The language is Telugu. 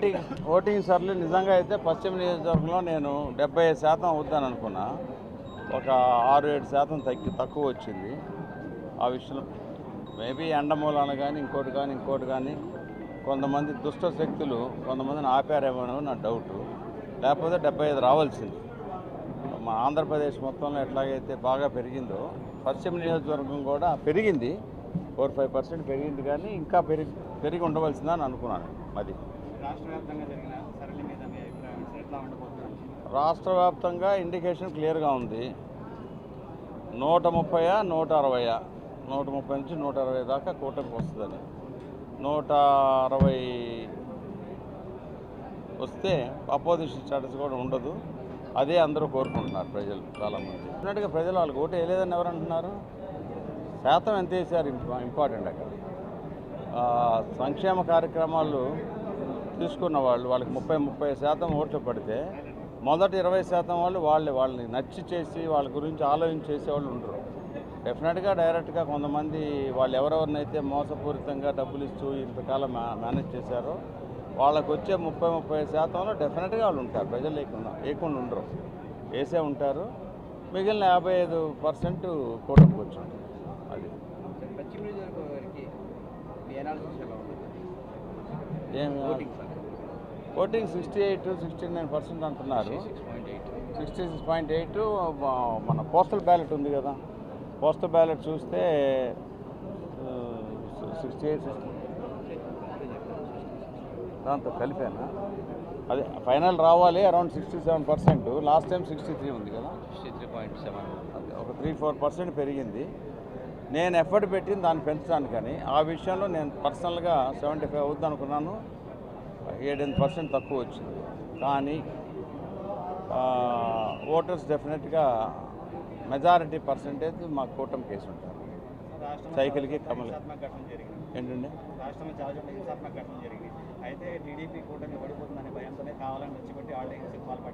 ఓటింగ్ ఓటింగ్ సర్లు నిజంగా అయితే పశ్చిమ నియోజకవర్గంలో నేను డెబ్బై ఐదు శాతం అవుద్దని అనుకున్నా. ఒక ఆరు ఏడు శాతం తగ్గి తక్కువ వచ్చింది. ఆ విషయంలో మేబీ ఎండమూలాన కానీ ఇంకోటి కానీ ఇంకోటి కానీ కొంతమంది దుష్ట శక్తులు కొంతమందిని ఆపారేమో అని నా డౌటు. లేకపోతే డెబ్బై ఐదు రావాల్సింది. మా ఆంధ్రప్రదేశ్ మొత్తంలో ఎట్లాగైతే బాగా పెరిగిందో పశ్చిమ నియోజకవర్గం కూడా పెరిగింది. ఫోర్ ఫైవ్ పర్సెంట్ పెరిగింది కానీ ఇంకా పెరిగి పెరిగి ఉండవలసిందని అనుకున్నాను. అది రాష్ట్ర వ్యాప్తంగా ఇండికేషన్ క్లియర్గా ఉంది. నూట ముప్పయా నూట అరవయా? నూట ముప్పై నుంచి నూట అరవై దాకా కూటమికి వస్తుందని. నూట అరవై వస్తే అపోజిషన్ స్టాటస్ కూడా ఉండదు. అదే అందరూ కోరుకుంటున్నారు ప్రజలు చాలామంది. ఉన్నట్టుగా ప్రజలు వాళ్ళకి ఓటు వేయలేదని ఎవరు అంటున్నారు? శాతం ఎంత వేసారు ఇంపార్టెంట్ అక్కడ. సంక్షేమ కార్యక్రమాలు తీసుకున్న వాళ్ళు వాళ్ళకి ముప్పై ముప్పై శాతం ఓట్లు పడితే మొదటి ఇరవై శాతం వాళ్ళు వాళ్ళు వాళ్ళని నచ్చి చేసి వాళ్ళ గురించి ఆలోచన చేసేవాళ్ళు ఉండరు. డెఫినెట్గా డైరెక్ట్గా కొంతమంది వాళ్ళు ఎవరెవరినైతే మోసపూరితంగా డబ్బులు ఇస్తూ ఇంతకాలం మేనేజ్ చేశారో వాళ్ళకు వచ్చే ముప్పై ముప్పై శాతంలో డెఫినెట్గా వాళ్ళు ఉంటారు. ప్రజలు లేకుండా లేకుండా ఉండరు. వేసే ఉంటారు. మిగిలిన యాభై ఐదు పర్సెంట్ కూటమికి వచ్చి ఉంటుంది అది. పశ్చిమ voting sixty eight sixty nine percent అంటున్నారు. సిక్స్టీ సిక్స్ పాయింట్ ఎయిట్ మన పోస్టల్ బ్యాలెట్ ఉంది కదా. పోస్టల్ బ్యాలెట్ చూస్తే సిక్స్టీ ఎయిట్ సిక్స్టీ దాంతో కలిపానా? అది ఫైనల్ రావాలి around sixty seven percent. Last time sixty three ఉంది కదా. Sixty three point seven. అది ఒక త్రీ ఫోర్ పర్సెంట్ పెరిగింది. నేను ఎఫర్ట్ పెట్టింది దాన్ని పెంచడానికని. ఆ విషయంలో నేను పర్సనల్గా సెవెంటీ ఫైవ్ అవుద్ది అనుకున్నాను. ఏడెనిమిది పర్సెంట్ తక్కువ వచ్చింది. కానీ ఓటర్స్ డెఫినెట్గా మెజారిటీ పర్సంటేజ్ మా కూటమి కేసు ఉంటారు. సైకిల్కి కమల. హింసాత్మక జరిగింది ఏంటండి? రాష్ట్రంలో చాలా చోట్ల హింసాత్మక ఘటన జరిగింది అయితే టీడీపీ కూటమి పడిపోతుందనే భయంతోనే కావాలని రెచ్చగొట్టి ఆళ్ళ హింసకు పాల్పడ్డారు.